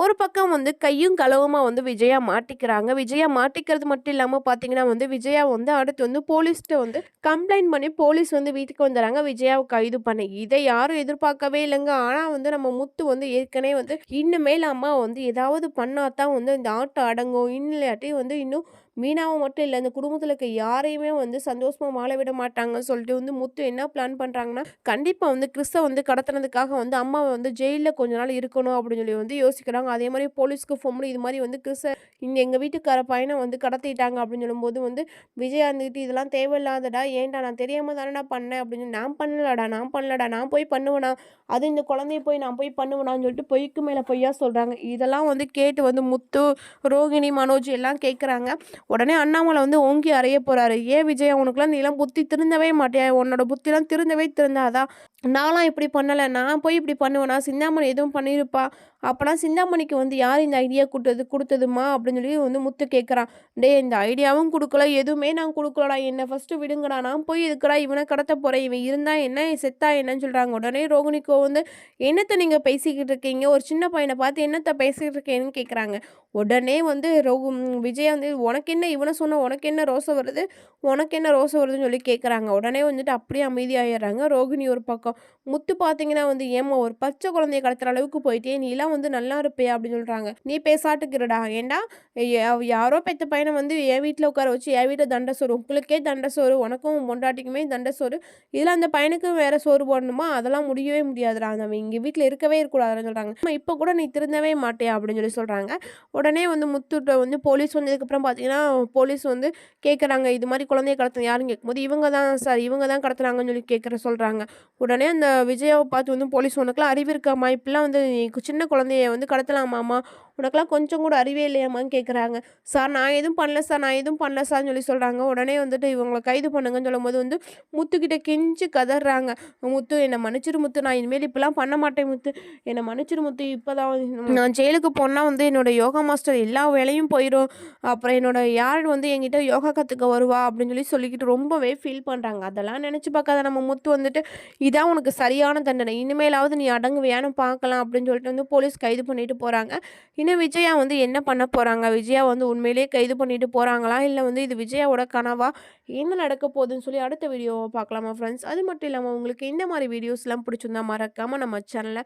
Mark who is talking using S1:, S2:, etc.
S1: ஒரு பக்கம் வந்து கையும் களவுமாக வந்து விஜயா மாட்டிக்கிறாங்க. விஜயா மாட்டிக்கிறது மட்டும் இல்லாமல் பார்த்தீங்கன்னா வந்து விஜயா வந்து அடுத்து வந்து போலீஸ்கிட்ட வந்து கம்ப்ளைண்ட் பண்ணி போலீஸ் வந்து வீட்டுக்கு வந்துடுறாங்க. விஜயாவை கைது பண்ணி. இதை யாரும் எதிர்பார்க்கவே இல்லைங்க. ஆனால் வந்து நம்ம முத்து வந்து ஏற்கனவே வந்து இன்னுமேல் அம்மா வந்து ஏதாவது பண்ணாதான் வந்து இந்த ஆட்டம் அடங்கும். இல்லாட்டி வந்து இன்னும் மீனாவை மட்டும் இல்லை இந்த குடும்பத்தில் இருக்க யாரையுமே வந்து சந்தோஷமாக வாழ விட மாட்டாங்கன்னு சொல்லிட்டு வந்து முத்து என்ன பிளான் பண்ணுறாங்கன்னா கண்டிப்பாக வந்து கிறிஸ்தை வந்து கடத்தினதுக்காக வந்து அம்மாவை வந்து ஜெயிலில் கொஞ்ச நாள் இருக்கணும் அப்படின்னு சொல்லி வந்து யோசிக்கிறாங்க. அதே மாதிரி போலீஸ்க்கு ஃபோன் பண்ணி இது மாதிரி வந்து கிறிஸ்த இங்கே எங்கள் வீட்டுக்கார பையனை வந்து கடத்திட்டாங்க அப்படின்னு சொல்லும்போது வந்து விஜய் இருந்துக்கிட்டு இதெல்லாம் தேவையில்லாதடா ஏன்டா நான் தெரியாமல் தானடா பண்ணேன்? அப்படின்னு நான் பண்ணலடா நான் பண்ணலடா நான் போய் பண்ணுவேனா? அது இந்த குழந்தைய போய் நான் போய் பண்ணுவேனான்னு சொல்லிட்டு பொய்க்கு மேலே பொய்யா சொல்கிறாங்க இதெல்லாம் வந்து கேட்டு வந்து முத்து ரோகிணி மனோஜ் எல்லாம் கேட்குறாங்க உடனே அண்ணாமலை வந்து ஓங்கி அறைய போகிறாரு ஏன் விஜய் அவனுக்குலாம் நீலாம் புத்தி திருந்தவே மாட்டியா? உன்னோட புத்திலாம் திருந்தவே திருந்தாதான் நான்லாம் இப்படி பண்ணலை. நான் போய் இப்படி பண்ணுவேனா? சிந்தாமணி எதுவும் பண்ணியிருப்பா அப்போனா சிந்தாமணிக்கு வந்து யார் இந்த ஐடியா கொடுத்தது கொடுத்ததுமா? அப்படின்னு சொல்லி வந்து முத்து கேட்குறான் டே இந்த ஐடியாவும் கொடுக்கல. எதுவுமே நான் கொடுக்கலடா. என்னை ஃபஸ்ட்டு விடுங்கடா. நான் போய் இதுக்கடா இவனை கடத்த போகிறேன் இவன் இருந்தால் என்ன? செத்தா என்னன்னு சொல்கிறாங்க உடனே ரோகிணிக்கோ வந்து என்னத்தை நீங்கள் பேசிக்கிட்டு இருக்கீங்க? ஒரு சின்ன பையனை பார்த்து என்னத்தை பேசிக்கிட்டு இருக்கேன்னு கேட்குறாங்க உடனே வந்து ரோகு விஜய் வந்து உனக்கு என்ன இவனை சொன்ன உனக்கு என்ன ரோசை வருது? உனக்கு என்ன ரோசை வருதுன்னு சொல்லி கேட்குறாங்க உடனே வந்துட்டு அப்படியே அமைதியாகிடுறாங்க ரோகிணி ஒரு பக்கம் முத்து பார்த்தீங்கன்னா வந்து ஏமா ஒரு பச்சை குழந்தைய கடத்துற அளவுக்கு போயிட்டே நீலாம் வந்து நல்லா இருப்பியா? அப்படின்னு சொல்கிறாங்க நீ பேசாட்டுக்கிறடா ஏண்டா? யாரோ பெத்த பையனை வந்து என் வீட்டில் உட்கார வச்சு என் வீட்டில் தண்டை சோறு உங்களுக்கே தண்டை சோறு உனக்கும் பொண்டாட்டிக்குமே தண்டை சோறு இதில் அந்த பையனுக்கும் வேறு சோறு போடணுமா? அதெல்லாம் முடியவே முடியாதுடா அவன் இங்கே வீட்டில் இருக்கவே இருக்கக்கூடாதுன்னு சொல்கிறாங்க இப்போ கூட நீ திருந்தவே மாட்டேன் அப்படின்னு சொல்லி சொல்கிறாங்க உடனே வந்து முத்துட்ட வந்து போலீஸ் வந்ததுக்கப்புறம் பார்த்தீங்கன்னா போலீஸ் வந்து கேட்குறாங்க இது மாதிரி குழந்தைய கடத்து யாரும் கேட்கும்போது இவங்க தான் சார் இவங்க தான் கடத்துனாங்கன்னு சொல்லி கேட்குற சொல்கிறாங்க உடனே அந்த விஜயாவை பார்த்து வந்து போலீஸ் உனக்குலாம் அறிவு இருக்காமா இப்படிலாம் வந்து நீ சின்ன குழந்தைய வந்து கடத்தலாமாம்மா உனக்குலாம் கொஞ்சம் கூட அறிவே இல்லையாமான்னு கேட்குறாங்க சார் நான் எதுவும் பண்ணல சார் நான் எதுவும் பண்ணல சார்னு சொல்லி சொல்கிறாங்க உடனே வந்துட்டு இவங்களை கைது பண்ணுங்கன்னு சொல்லும்போது வந்து முத்துக்கிட்ட கெஞ்சி கதறாங்க. முத்து என்னை மன்னிச்சிரு முத்து. நான் இனிமேல் இப்படிலாம் பண்ண மாட்டேன் முத்து. என்னை மன்னிச்சிரு முத்து. இப்போ தான் நான் ஜெயிலுக்கு போனால் வந்து என்னோட யோகா மாஸ்டர் எல்லா வேலையும் போயிடும் அப்புறம் என்னோட யார் வந்து என்கிட்ட யோகா கற்றுக்க வருவா அப்படின்னு சொல்லி சொல்லிக்கிட்டு ரொம்பவே ஃபீல் பண்ணுறாங்க அதெல்லாம் நினச்சி பார்க்காத நம்ம முத்து வந்துட்டு இதான் உனக்கு சரியான தண்டனை. இனிமேலாவது நீ அடங்குவியான்னு பார்க்கலாம் அப்படின்னு சொல்லிட்டு வந்து போலீஸ் கைது பண்ணிட்டு போகிறாங்க இன்னும் விஜயா வந்து என்ன பண்ண போகிறாங்க விஜயா வந்து உண்மையிலேயே கைது பண்ணிட்டு போகிறாங்களா இல்லை வந்து இது விஜயாவோட கனவா? என்ன நடக்க போகுதுன்னு சொல்லி அடுத்த வீடியோவை பார்க்கலாமா ஃப்ரெண்ட்ஸ் அது மட்டும் இல்லாமல் உங்களுக்கு இந்த மாதிரி வீடியோஸ்லாம் பிடிச்சிருந்தா மறக்காமல் நம்ம சேனலை